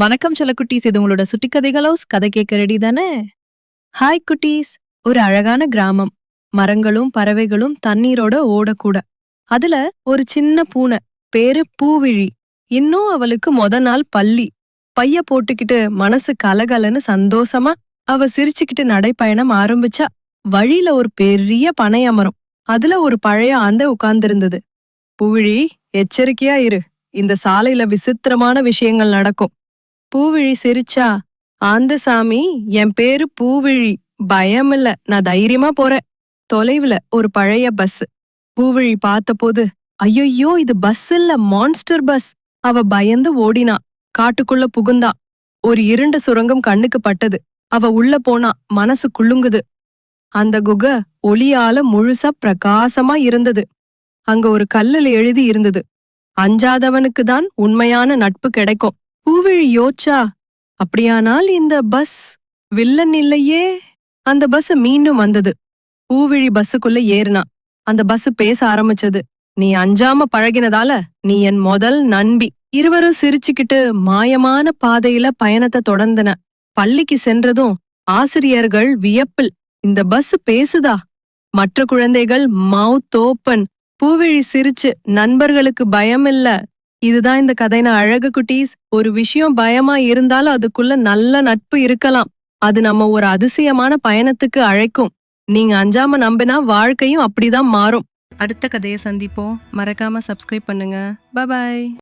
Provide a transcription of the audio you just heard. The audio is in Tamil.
வணக்கம் சில குட்டீஸ் இது உங்களோட சுட்டி கதைகள் ஹவுஸ். கதை கேட்க ரெடி தானே? ஹாய் குட்டீஸ். ஒரு அழகான கிராமம். மரங்களும் பறவைகளும் தண்ணீரோட ஓடக்கூட. அதுல ஒரு சின்ன பூனை பேரு பூவிழி. இன்னும் அவளுக்கு மொத நாள் பள்ளி. பைய போட்டுக்கிட்டு மனசு கலகலன்னு சந்தோஷமா அவ சிரிச்சுக்கிட்டு நடைப்பயணம் ஆரம்பிச்சா வழியில ஒரு பெரிய பனை மரம் அதுல ஒரு பழைய ஆந்தை உட்கார்ந்திருந்தது. பூவிழி எச்சரிக்கையா இரு. இந்த சாலையில விசித்திரமான விஷயங்கள் நடக்கும். பூவிழி சிரிச்சா ஆந்தசாமி என் பேரு பூவிழி. பயம் இல்ல நான் தைரியமா போறேன். தொலைவுல ஒரு பழைய பஸ். பூவிழி பார்த்தபோது ஐயோ இது பஸ் இல்ல மான்ஸ்டர் பஸ். அவ பயந்து ஓடினா காட்டுக்குள்ள புகுந்தா. ஒரு இருண்ட சுரங்கம் கண்ணுக்கு பட்டது. அவ உள்ள போனா மனசு குள்ளுங்குது அந்த குக ஒளியால முழுசா பிரகாசமா இருந்தது. அங்க ஒரு கல்லுல எழுதி இருந்தது. அஞ்சாதவனுக்கு தான் உண்மையான நட்பு கிடைக்கும். பூவிழி யோச்சா அப்படியானால் இந்த பஸ் வில்லன் இல்லையே? அந்த பஸ் மீண்டும் வந்தது. பூவிழி பஸ்ஸுக்குள்ள ஏறினா. அந்த பஸ் பேச ஆரம்பிச்சது. நீ அஞ்சாம பழகினதால நீ என் முதல் நண்பி. இருவரும் சிரிச்சுக்கிட்டு மாயமான பாதையில பயணத்தை தொடர்ந்தன. பள்ளிக்கு சென்றதும் ஆசிரியர்கள் வியப்பில் இந்த பஸ் பேசுதா? மற்ற குழந்தைகள் மவுத் ஓப்பன் பூவிழி சிரிச்சு நண்பர்களுக்கு பயம் இல்ல இதுதான் இந்த கதைன அழகு குட்டீஸ். ஒரு விஷயம் பயமா இருந்தாலும் அதுக்குள்ள நல்ல நட்பு இருக்கலாம். அது நம்ம ஒரு அதிசயமான பயணத்துக்கு அழைக்கும். நீங்க அஞ்சாம நம்பினா வாழ்க்கையும் அப்படிதான் மாறும். அடுத்த கதையை சந்திப்போம். மறக்காம சப்ஸ்கிரைப் பண்ணுங்க. பாய்